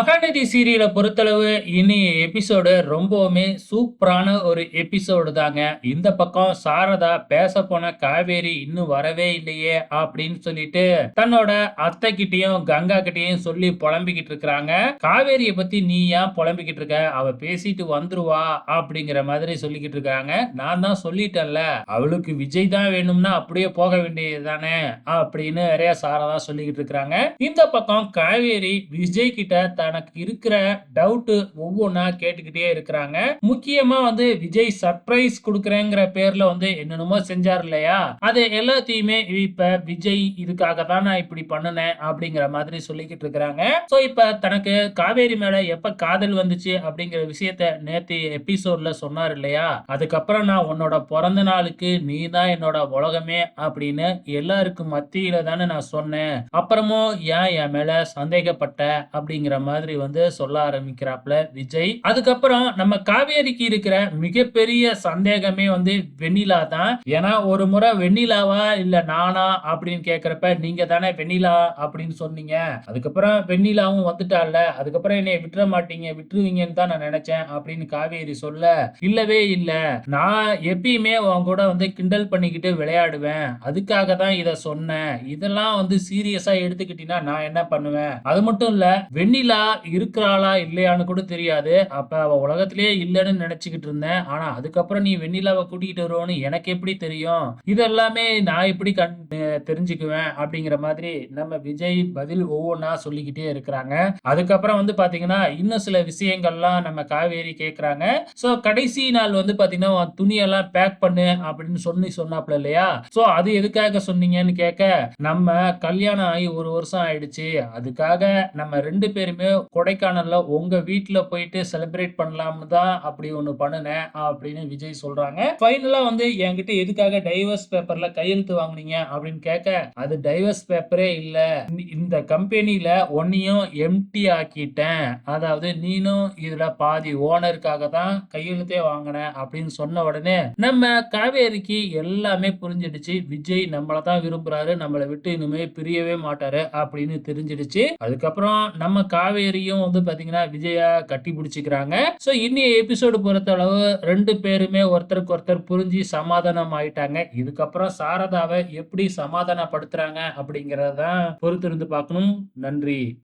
மகாநதி சீரியலை பொறுத்தளவு இனி எபிசோடு ரொம்பவுமே சூப்பரான ஒரு எபிசோடு தாங்க. இந்த பக்கம் சாரதா பேச போன காவேரி இன்னும் வரவே இல்லையே அப்படின்னு சொல்லிட்டு தன்னோட அத்தை கிட்டயும் கங்கா கிட்டையும் சொல்லி புலம்பிக்கிட்டு இருக்கிறாங்க. காவேரியை பத்தி நீ ஏன் புலம்பிக்கிட்டு இருக்க? அவ பேசிட்டு வந்துருவா அப்படிங்கிற மாதிரி சொல்லிக்கிட்டு இருக்காங்க. நான் தான் சொல்லிட்டேன்ல அவளுக்கு விஜய் தான் வேணும்னா அப்படியே போக வேண்டியது தானே அப்படின்னு நிறைய சாரதா சொல்லிக்கிட்டு இருக்கிறாங்க. இந்த பக்கம் காவேரி விஜய் கிட்ட எனக்கு இருக்கிற டவுட்டு ஒவ்வொன்றா கேட்டுக்கிட்டே இருக்கிறாங்க. முக்கியமாக வந்து விஜய் சர்ப்ரைஸ் கொடுக்குறேங்கிற பேரில் வந்து என்னென்னமோ செஞ்சார் இல்லையா? அது எல்லாத்தையுமே இப்போ விஜய் இதுக்காக தான் நான் இப்படி பண்ணினேன் அப்படிங்கிற மாதிரி சொல்லிக்கிட்டு இருக்கிறாங்க. ஸோ இப்போ தனக்கு காவேரி மேலே எப்போ காதல் வந்துச்சு அப்படிங்கிற விஷயத்த நேற்று எபிசோட்ல சொன்னார் இல்லையா? அதுக்கப்புறம் நான் உன்னோட பிறந்த நாளுக்கு நீ தான் என்னோட உலகமே அப்படின்னு எல்லாருக்கும் மத்தியில தானே நான் சொன்னேன். அப்புறமும் ஏன் என் மேல சந்தேகப்பட்ட அப்படிங்கிற மாதிரி மாதிரி வந்து சொல்ல ஆரம்பிக்கிறாப்ல விஜய். அதுக்கப்புறம் நம்ம காவேரிக்கு இருக்கிற மிகப்பெரிய சந்தேகமே வந்து வெண்ணிலா தான். ஏன்னா ஒரு முறை வெண்ணிலாவா இல்ல நானா அப்படின்னு கேக்குறப்ப நீங்க தானே வெண்ணிலா? அப்படின்னு சொன்னீங்க. அதுக்கப்புறம் வெண்ணிலாவும் வந்துட்டால அதுக்கப்புறம் என்னை விட்டுற மாட்டீங்க விட்டுருவீங்கன்னு தான் நான் நினைச்சேன் அப்படின்னு காவேரி சொல்ல இல்லவே இல்ல. நான் எப்பயுமே உன் கூட வந்து கிண்டல் பண்ணிக்கிட்டு விளையாடுவேன். அதுக்காக தான் இதை சொன்னேன். இதெல்லாம் வந்து சீரியஸா எடுத்துக்கிட்டீங்கன்னா நான் என்ன பண்ணுவேன்? அது மட்டும் இல்ல வெண்ணிலா இருக்கிறாளா இல்லையான்னு கூட தெரியாது. அப்ப அவ உலகத்திலேயே இல்லைன்னு நினைச்சுக்கிட்டு இருந்தேன். ஆனா அதுக்கப்புறம் நீ வெண்ணிலாவை கூட்டிகிட்டு வருவோன்னு எனக்கு எப்படி தெரியும்? இதெல்லாமே நான் எப்படி கண் தெரிஞ்சுக்குவேன் அப்படிங்கிற மாதிரி நம்ம விஜய் பதில் ஒவ்வொன்றா சொல்லிக்கிட்டே இருக்கிறாங்க. அதுக்கப்புறம் வந்து பாத்தீங்கன்னா இன்னும் சில விஷயங்கள்லாம் நம்ம காவேரி கேட்குறாங்க ஸோ கடைசி நாள் வந்து பாத்தீங்கன்னா துணியெல்லாம் பேக் பண்ணு அப்படின்னு சொல்லி சொன்னாப்ல இல்லையா? ஸோ அது எதுக்காக சொன்னீங்கன்னு கேட்க நம்ம கல்யாணம் ஆகி ஒரு வருஷம் ஆயிடுச்சு. அதுக்காக நம்ம ரெண்டு பேருமே கொடைக்கானல்ல உங்க வீட்டுல போயிட்டு செலிப்ரேட் பண்ணலாம்னு தான் அப்படி ஒண்ணு பண்ணுனேன் அப்படின்னு விஜய் சொல்றாங்க. ஃபைனலா வந்து என்கிட்ட எதுக்காக டைவர்ஸ் பேப்பர்ல கையெழுத்து வாங்குனீங்க அப்படின்னு கேட்க அது டைவர்ஸ் பேப்பரே இல்ல. இந்த- இந்த கம்பெனில ஒன்னையும் எம்டி ஆக்கிட்டேன். அதாவது நீனும் இதுல பாதி ஓனருக்காக தான் கையெழுத்தே வாங்கினேன் அப்படின்னு சொன்ன உடனே நம்ம காவேரிக்கு எல்லாமே புரிஞ்சிடுச்சு. விஜய் நம்மளை தான் விரும்புறாரு நம்மளை விட்டு இனிமே பிரியவே மாட்டாரு அப்படின்னு தெரிஞ்சிடுச்சு. அதுக்கப்புறம் நம்ம காவேரி காவேரியும் வந்து பாத்தீங்கன்னா விஜயா கட்டி பிடிச்சிக்கிறாங்க. ஸோ இன்னைய எபிசோடு பொறுத்த அளவு ரெண்டு பேருமே ஒருத்தருக்கு ஒருத்தர் புரிஞ்சு சமாதானம் ஆயிட்டாங்க. இதுக்கப்புறம் சாரதாவை எப்படி சமாதானப்படுத்துறாங்க அப்படிங்கறத பொறுத்திருந்து பார்க்கணும். நன்றி.